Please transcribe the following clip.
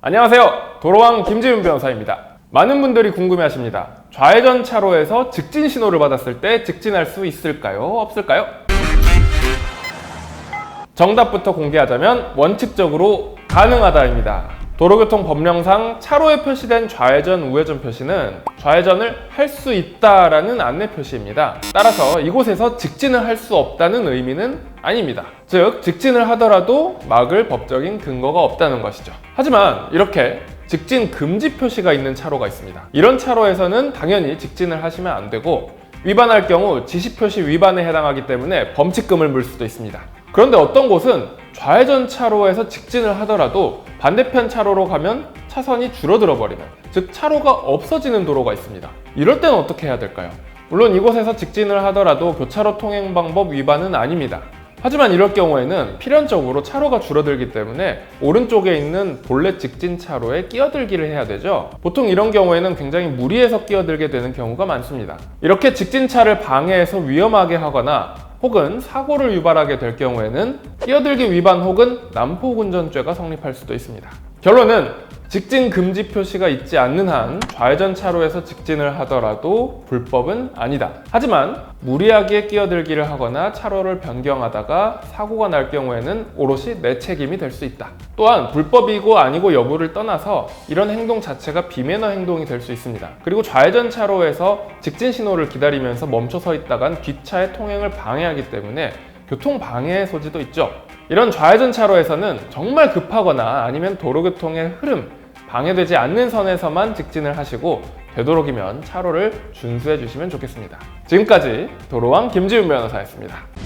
안녕하세요. 도로왕 김지윤 변호사입니다. 많은 분들이 궁금해 하십니다. 좌회전 차로에서 직진 신호를 받았을 때 직진할 수 있을까요? 없을까요? 정답부터 공개하자면 원칙적으로 가능하다입니다. 도로교통 법령상 차로에 표시된 좌회전, 우회전 표시는 좌회전을 할 수 있다라는 안내 표시입니다. 따라서 이곳에서 직진을 할 수 없다는 의미는 아닙니다. 즉, 직진을 하더라도 막을 법적인 근거가 없다는 것이죠. 하지만 이렇게 직진 금지 표시가 있는 차로가 있습니다. 이런 차로에서는 당연히 직진을 하시면 안 되고 위반할 경우 지시 표시 위반에 해당하기 때문에 범칙금을 물 수도 있습니다. 그런데 어떤 곳은 좌회전 차로에서 직진을 하더라도 반대편 차로로 가면 차선이 줄어들어 버리는 즉 차로가 없어지는 도로가 있습니다. 이럴 때는 어떻게 해야 될까요? 물론 이곳에서 직진을 하더라도 교차로 통행 방법 위반은 아닙니다. 하지만 이럴 경우에는 필연적으로 차로가 줄어들기 때문에 오른쪽에 있는 본래 직진 차로에 끼어들기를 해야 되죠. 보통 이런 경우에는 굉장히 무리해서 끼어들게 되는 경우가 많습니다. 이렇게 직진차를 방해해서 위험하게 하거나 혹은 사고를 유발하게 될 경우에는 끼어들기 위반 혹은 난폭운전죄가 성립할 수도 있습니다. 결론은 직진 금지 표시가 있지 않는 한 좌회전 차로에서 직진을 하더라도 불법은 아니다. 하지만 무리하게 끼어들기를 하거나 차로를 변경하다가 사고가 날 경우에는 오롯이 내 책임이 될 수 있다. 또한 불법이고 아니고 여부를 떠나서 이런 행동 자체가 비매너 행동이 될 수 있습니다. 그리고 좌회전 차로에서 직진 신호를 기다리면서 멈춰 서 있다간 뒷차의 통행을 방해하기 때문에 교통 방해의 소지도 있죠. 이런 좌회전 차로에서는 정말 급하거나 아니면 도로교통의 흐름, 방해되지 않는 선에서만 직진을 하시고 되도록이면 차로를 준수해 주시면 좋겠습니다. 지금까지 도로왕 김지훈 변호사였습니다.